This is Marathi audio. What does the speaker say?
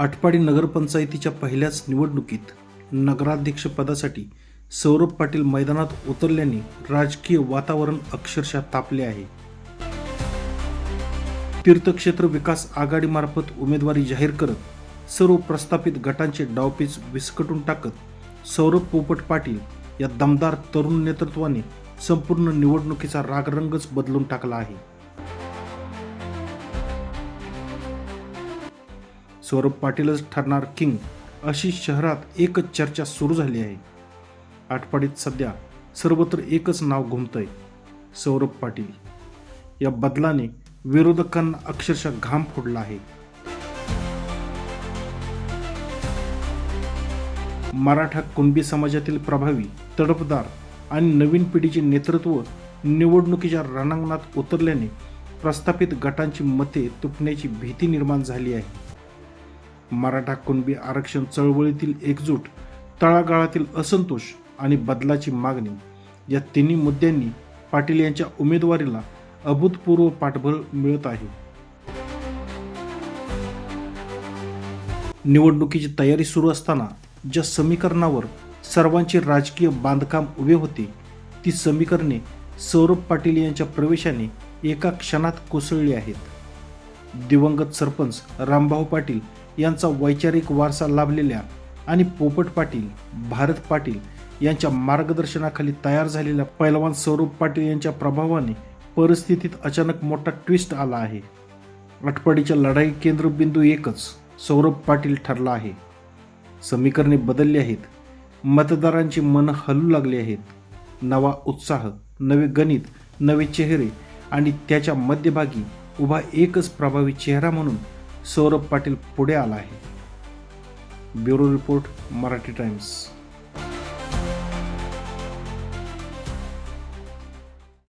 आटपाडी नगरपंचायतीच्या पहिल्याच निवडणुकीत नगराध्यक्षपदासाठी सौरभ पाटील मैदानात उतरल्याने राजकीय वातावरण अक्षरशः तापले आहे. तीर्थक्षेत्र विकास आघाडीमार्फत उमेदवारी जाहीर करत सर्व प्रस्थापित गटांचे डावपेच विस्कटून टाकत सौरभ पोपट पाटील या दमदार तरुण नेतृत्वाने संपूर्ण निवडणुकीचा रागरंगच बदलून टाकला आहे. सौरभ पाटीलच ठरणार किंग अशी शहरात एकच चर्चा सुरू झाली आहे. आटपाडीत सध्या सर्वत्र एकच नाव घुमतंय सौरभ पाटील. या बदलाने विरोधकांना अक्षरशः घाम फोडला आहे. मराठा कुणबी समाजातील प्रभावी तडफदार आणि नवीन पिढीचे नेतृत्व निवडणुकीच्या रणांगणात उतरल्याने प्रस्थापित गटांची मते तुटण्याची भीती निर्माण झाली आहे. मराठा कुणबी आरक्षण चळवळीतील एकजूट तळागाळातील असंतोष आणि बदलाची मागणी या तिन्ही मुद्द्यांनी पाटील यांच्या उमेदवारीला अभूतपूर्व पाठबळ मिळत आहे. निवडणुकीची तयारी सुरू असताना ज्या समीकरणावर सर्वांचे राजकीय बांधकाम उभे होते ती समीकरणे सौरभ पाटील यांच्या प्रवेशाने एका क्षणात कोसळली आहेत. दिवंगत सरपंच रामभाऊ पाटील यांचा वैचारिक वारसा लाभलेल्या आणि पोपट पाटील भारत पाटील यांच्या मार्गदर्शनाखाली तयार झालेल्या पैलवान सौरभ पाटील यांच्या प्रभावाने परिस्थितीत अचानक मोठा ट्विस्ट आला आहे. आटपाडीच्या लढाई केंद्रबिंदू एकच सौरभ पाटील ठरला आहे. समीकरणे बदलली आहेत. मतदारांची मनं हलू लागली आहेत. नवा उत्साह नवे गणित नवे चेहरे आणि त्याच्या मध्यभागी उभा एकच प्रभावी चेहरा म्हणून सौरभ पाटील पुढे आला आहे. Bureau report Marathi Times.